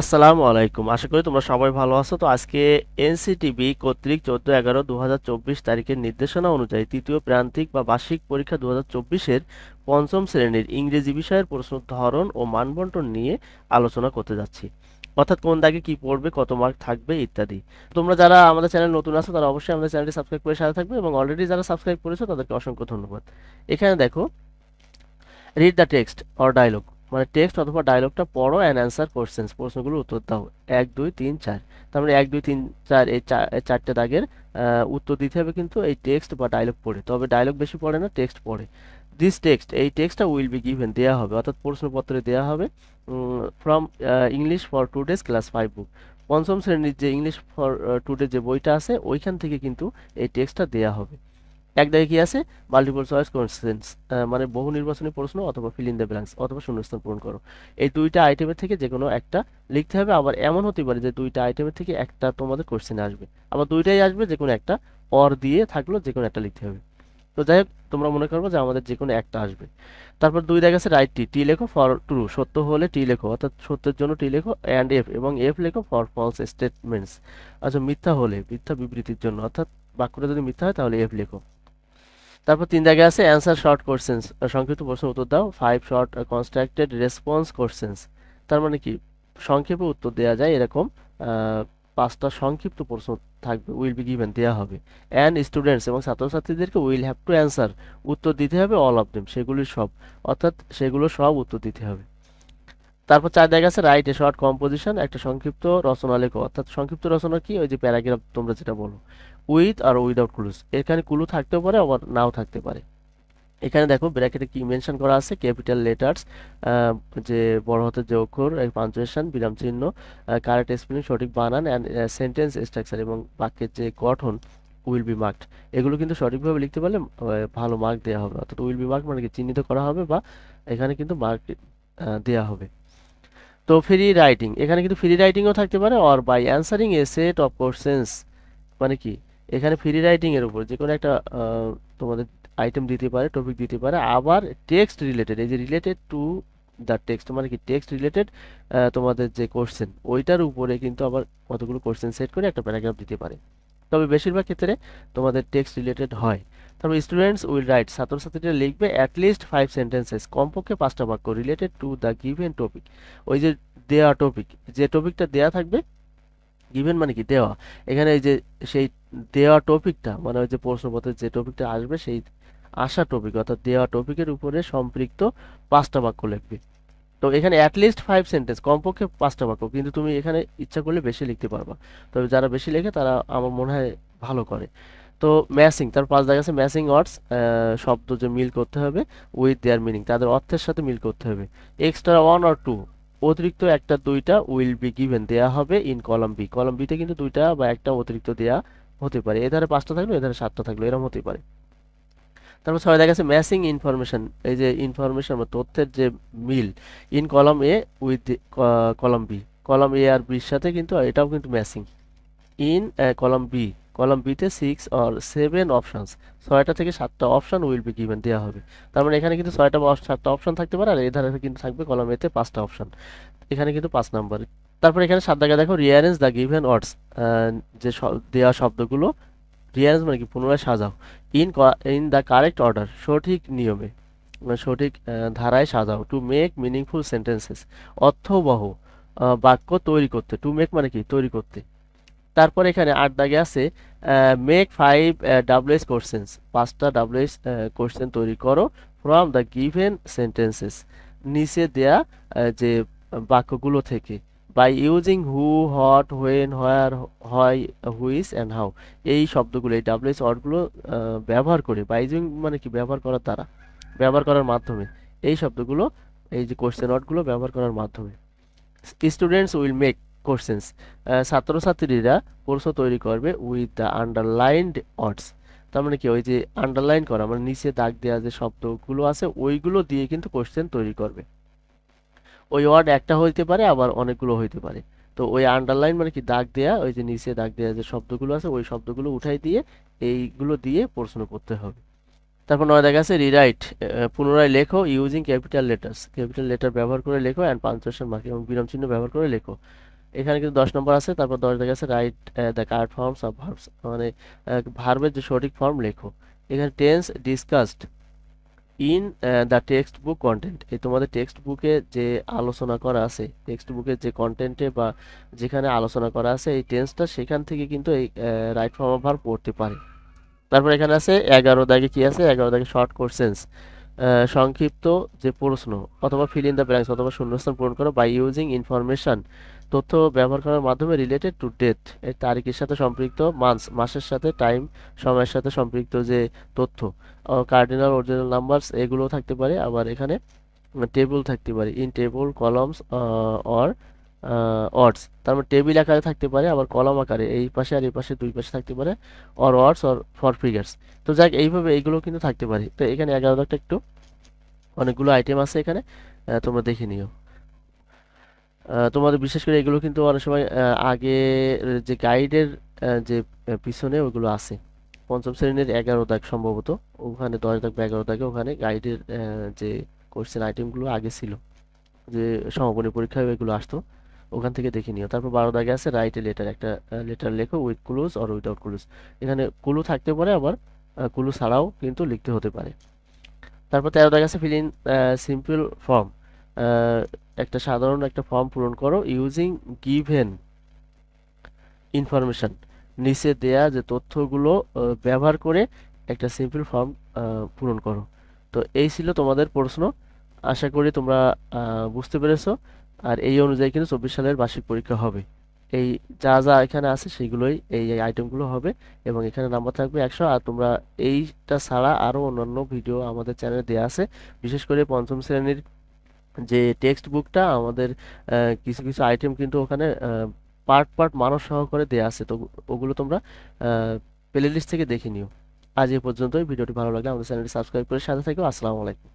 আসসালামু আলাইকুম। আশা করি তোমরা সবাই ভালো আছো। তো আজকে এনসিটিবি কর্তৃক চোদ্দ এগারো দু তারিখের নির্দেশনা অনুযায়ী তৃতীয় প্রান্তিক বা বার্ষিক পরীক্ষা দু হাজার পঞ্চম শ্রেণির ইংরেজি বিষয়ের প্রশ্ন ধরন ও মানবন্টন নিয়ে আলোচনা করতে যাচ্ছি। অর্থাৎ কোন দাগে কি পড়বে, কত মার্ক থাকবে, ইত্যাদি। তোমরা যারা আমাদের চ্যানেল নতুন আছো, তারা অবশ্যই আমাদের চ্যানেলটি সাবস্ক্রাইব করে সাথে থাকবে এবং অলরেডি যারা সাবস্ক্রাইব করেছ, তাদেরকে অসংখ্য ধন্যবাদ। এখানে দেখো read the text or dialogue মানে টেক্সট অথবা ডায়লগটা পড়ো অ্যান্ড অ্যান্সার কোশ্চেন্স প্রশ্নগুলো উত্তর দাও। এক, দুই, তিন, চার। তার মানে এক, দুই, তিন, চার, এই চা- এই চারটে দাগের উত্তর দিতে হবে কিন্তু এই টেক্সট বা ডায়লগ পড়ে। তবে ডায়লগ বেশি পড়ে না টেক্সট পড়ে। দিস টেক্সট এই টেক্সটটা উইল বি গিভেন দেওয়া হবে। অর্থাৎ প্রশ্নপত্রে দেওয়া হবে from English for today's class five book পঞ্চম শ্রেণির যে ইংলিশ ফর টুডে যে বইটা আছে, ওইখান থেকে কিন্তু এই টেক্সটটা দেওয়া হবে। এক দাগে কি আছে? মাল্টিপল চয়েস কোশ্চেন্স মানে বহু নির্বাচনী প্রশ্ন অথবা ফিল ইন দ্য ব্ল্যাঙ্কস অথবা শূন্যস্থান পূরণ করো। এই দুইটা আইটেমের থেকে যে কোনো একটা লিখতে হবে। আবার এমন হতে পারে যে দুইটা আইটেমের থেকে একটা তোমাদের কোশ্চেন আসবে। আবার দুইটাই আসবে যে কোনো একটা অর দিয়ে থাকল যে কোনো একটা লিখতে হবে। তো যাই হোক, তোমরা মনে করব যে আমাদের যে কোনো একটা আসবে। তারপর দুই দাগে আছে রাইট টি টি লেখো ফর ট্রু সত্য হলে টি লেখো, অর্থাৎ সত্যের জন্য টি লেখো অ্যান্ড এফ এবং এফ লেখো ফর ফলস স্টেটমেন্টস আচ্ছা মিথ্যা হলে, মিথ্যা বিবৃতির জন্য, অর্থাৎ বাক্যটা যদি মিথ্যা হয়, তাহলে এফ লেখো। তারপর তিন জায়গায় আছে অ্যান্সার শর্ট কোশ্চেন্স সংক্ষিপ্ত প্রশ্ন উত্তর দাও। Five short constructed response questions তার মানে কি? সংক্ষেপে উত্তর দেওয়া যায় এরকম পাঁচটা সংক্ষিপ্ত প্রশ্ন থাকবে উইল বি গিভেন দেওয়া হবে। অ্যান্ড স্টুডেন্টস এবং ছাত্রছাত্রীদেরকে উইল হ্যাভ টু অ্যান্সার উত্তর দিতে হবে অল অফ দেম সেগুলির সব। অর্থাৎ সেগুলো সব উত্তর দিতে হবে। তারপর চার জায়গা আছে রাইট এ শর্ট কম্পোজিশন একটা সংক্ষিপ্ত রচনা লেখো। অর্থাৎ সংক্ষিপ্ত রচনা কি? ওই যে প্যারাগ্রাফ তোমরা যেটা বলো। উইথ আর উইদাউট ক্লুজ এখানে ক্লু থাকতেও পারে, আবার নাও থাকতে পারে। এখানে দেখো ব্র্যাকেটে কি মেনশন করা আছে? ক্যাপিটাল লেটার্স যে বড় হাতের যে অক্ষর পাঞ্চুয়েশন বিরাম চিহ্ন কারেক্ট স্পেলিং সঠিক বানান অ্যান্ড সেন্টেন্স স্ট্রাকচার এবং বাক্যের যে গঠন উইল বি মার্কড এগুলো কিন্তু সঠিকভাবে লিখতে পারলে ভালো মার্ক দেওয়া হবে। অর্থাৎ উইল বি মার্ক মানে কি চিহ্নিত করা হবে বা এখানে কিন্তু মার্ক দেওয়া হবে। তো ফ্রি রাইটিং এখানে কিন্তু ফ্রি রাইটিংও থাকতে পারে or by answering a set of questions মানে কি? এখানে ফ্রি রাইটিং এর উপর যে কোনো একটা তোমাদের আইটেম দিতে পারে টপিক দিতে পারে, আবার টেক্সট রিলেটেড এই যে রিলেটেড টু দ্য টেক্সট মানে কি টেক্সট রিলেটেড তোমাদের যে কোশ্চেন ওইটার উপরে কিন্তু আবার কতগুলো কোশ্চেন সেট করে একটা প্যারাগ্রাফ দিতে পারে। তবে বেশিরভাগ ক্ষেত্রে তোমাদের টেক্সট রিলেটেড হয়। তারপর স্টুডেন্টস উইল রাইট ছাত্রছাত্রীরা লিখবে অ্যাটলিস্ট ফাইভ সেন্টেন্সেস কমপক্ষে পাঁচটা বাক্য related to the given topic ওই যে দেওয়া টপিক যে টপিকটা দেওয়া থাকবে গিভেন মানে কি দেওয়া? এখানে এই যে সেই দেওয়া টপিকটা মানে ওই যে প্রশ্নপত্রের যে টপিকটা আসবে, সেই আসা টপিক অর্থাৎ দেওয়া টপিকের উপরে সম্পৃক্ত পাঁচটা বাক্য লিখবে। তো এখানে অ্যাটলিস্ট ফাইভ সেন্টেন্স কমপক্ষে পাঁচটা বাক্য, কিন্তু তুমি এখানে ইচ্ছা করলে বেশি লিখতে পারবা। তবে যারা বেশি লেখে, তারা আমার মনে হয় ভালো করে। তো ম্যাসিং তার পাঁচ দেখা আছে ম্যাসিং ওয়ার্ডস শব্দ যে মিল করতে হবে উইথ দেয়ার মিনিং তাদের অর্থের সাথে মিল করতে হবে। এক্সট্রা ওয়ান অর টু অতিরিক্ত একটা দুইটা উইল বি গিভেন দেয়া হবে ইন কলাম বি কলাম বিতে কিন্তু দুইটা বা একটা অতিরিক্ত দেয়া হতে পারে। এধারে পাঁচটা থাকল এধারে সাতটা থাকল এরকম হতে পারে। তারপর ছয়, দেখা গেছে ম্যাসিং ইনফরমেশন এই যে ইনফরমেশন বা তথ্যের যে মিল in column A with column B কলম এ আর বির সাথে কিন্তু এটাও কিন্তু matching in column B column বিতে সিক্স অর সেভেন অপশানস ছয়টা থেকে সাতটা অপশান উইল বি গিভেন দেওয়া হবে। তার মানে এখানে কিন্তু ছয়টা সাতটা অপশান থাকতে পারে, আর এধারে কিন্তু থাকবে কলাম এতে পাঁচটা অপশান এখানে কিন্তু পাঁচ নাম্বার তারপর এখানে সাত দাগে দেখো রিয়ারেঞ্জ দ্য গিভেন ওয়ার্ডস যে দেওয়া শব্দগুলো রিয়ারেঞ্জ মানে কি, পুনরায় সাজাও। In in the correct order সঠিক নিয়মে মানে সঠিক ধারায় সাজাও। টু মেক মিনিংফুল সেন্টেন্সেস অর্থবহ বাক্য তৈরি করতে। টু মেক মানে কি, তৈরি করতে। তারপর এখানে আট দাগে আছে মেক ফাইভ ডাব্লিউএস কোশ্চেন্স পাঁচটা ডাব্লিউএস কোশ্চেন তৈরি করো ফ্রম দ্য গিভেন সেন্টেন্সেস নিচে দেয়া যে বাক্যগুলো থেকে by using who what when where why which and how এই শব্দগুলো, এই ডাব্লিউএস ওয়ার্ডগুলো ব্যবহার করে বাই ইউজিং মানে কি, ব্যবহার করার দ্বারা, ব্যবহার করার মাধ্যমে, এই শব্দগুলো, এই যে কোশ্চেন ওয়ার্ডগুলো ব্যবহার করার মাধ্যমে। স্টুডেন্টস উইল মেক কোশ্চেন্স ছাত্রছাত্রীরা প্রশ্ন তৈরি করবে উইথ দ্য আন্ডারলাইনড ওয়ার্ডস তার মানে কি? ওই যে আন্ডারলাইন করা মানে নিচে দাগ দেওয়া যে শব্দগুলো আছে, ওইগুলো দিয়ে কিন্তু কোশ্চেন তৈরি করবে। ওই ওয়ার্ড একটা হইতে পারে, আবার অনেকগুলো হইতে পারে। তো ওই আন্ডারলাইন মানে কি? দাগ দেয়া, ওই যে নিচে দাগ দেওয়া যে শব্দগুলো আছে, ওই শব্দগুলো উঠাই দিয়ে এইগুলো দিয়ে প্রশ্ন করতে হবে। তারপর নয় দেখা আছে রিরাইট পুনরায় লেখো using capital letters capital letter ব্যবহার করে লেখো অ্যান্ড পাঞ্চুয়েশন মার্ক এবং বিরাম চিহ্ন ব্যবহার করে লেখো। এখানে কিন্তু দশ নম্বর আছে, তারপর দশ দেখা আছে write the card forms of verbs মানে ভার্বের যে সঠিক ফর্ম লেখো। এখানে tense discussed in the textbook content এই তোমাদের টেক্সট বুকে যে আলোচনা করা আছে টেক্সট বুকের যে কন্টেন্টে বা যেখানে আলোচনা করা আছে, এই টেন্সটা সেখান থেকে কিন্তু এই রাইট ফর্ম অফ ভার্ব পড়তে পারে। তারপর এখানে আছে এগারো দাগে কি আছে? এগারো দাগে শর্ট কোশ্চেন্স সংক্ষিপ্ত যে প্রশ্ন, অথবা ফিল ইন দ্য ব্ল্যাঙ্কস অথবা শূন্যস্থান পূরণ করো বাই ইউজিং ইনফরমেশন তথ্য ব্যবহার করার মাধ্যমে রিলেটেড টু ডেট এই তারিখের সাথে সম্পৃক্ত মান্থস মাসের সাথে টাইম সময়ের সাথে সম্পৃক্ত যে তথ্য কার্ডিনাল অরিজিনাল নাম্বারস এগুলো থাকতে পারে, আবার এখানে টেবিল থাকতে পারে in table columns or words তারপর টেবিল আকারে থাকতে পারে, আবার কলম আকারে, এই পাশে আর এই পাশে দুই পাশে থাকতে পারে or words or for figures তো যাক, এইভাবে এইগুলো কিন্তু থাকতে পারে, তো এখানে এগারো দাগটা একটু অনেকগুলো আইটেম আছে এখানে তোমরা দেখে নিও। তোমাদের বিশেষ করে এগুলো কিন্তু অনেক সময় আগে যে গাইডের যে পিছনে ওগুলো আছে। পঞ্চম শ্রেণির এগারো দাগ সম্ভবত। ওখানে দশ দাগ বা এগারো দাগে ওখানে গাইডের যে কোশ্চেন আইটেমগুলো আগে ছিল। যে সমাপনী পরীক্ষায় এগুলো আসতো। ওখান থেকে দেখে নিও। তারপর বারো দাগে আছে রাইট লেটার একটা লেটার লেখো with clues or without clues এখানে ক্লু থাকতে পারে আবার ক্লু ছাড়াও কিন্তু লিখতে হতে পারে। তারপর তেরো দাগে আছে ফিল ইন সিম্পল ফর্ম একটা সাধারণ একটা ফর্ম পূরণ করো ইউজিং গিভেন ইনফরমেশন নিচে দেয়া যে তথ্যগুলো ব্যবহার করে একটা সিম্পল ফর্ম পূরণ করো। তো এই ছিল তোমাদের প্রশ্ন। আশা করি তোমরা বুঝতে পেরেছ। আর এই অনুযায়ী কিন্তু চব্বিশ সালের বার্ষিক পরীক্ষা হবে। এই যা যা এখানে আছে সেগুলোই এই আইটেমগুলো হবে এবং এখানে নাম্বার থাকবে একশো। আর তোমরা এইটা ছাড়া আরও অন্যান্য ভিডিও আমাদের চ্যানেলে দেওয়া আছে। বিশেষ করে পঞ্চম শ্রেণির যে টেক্সট বুকটা আমাদের কিছু কিছু আইটেম কিন্তু ওখানে পার্ট পার্ট মানুষ সহকারে দেওয়া আছে। তো ওগুলো তোমরা প্লে লিস্ট থেকে দেখে নিও। আজ এ পর্যন্তই। ভিডিওটি ভালো লাগলে আমাদের চ্যানেলটি সাবস্ক্রাইব করে সাথে থাকো। আসসালামু আলাইকুম।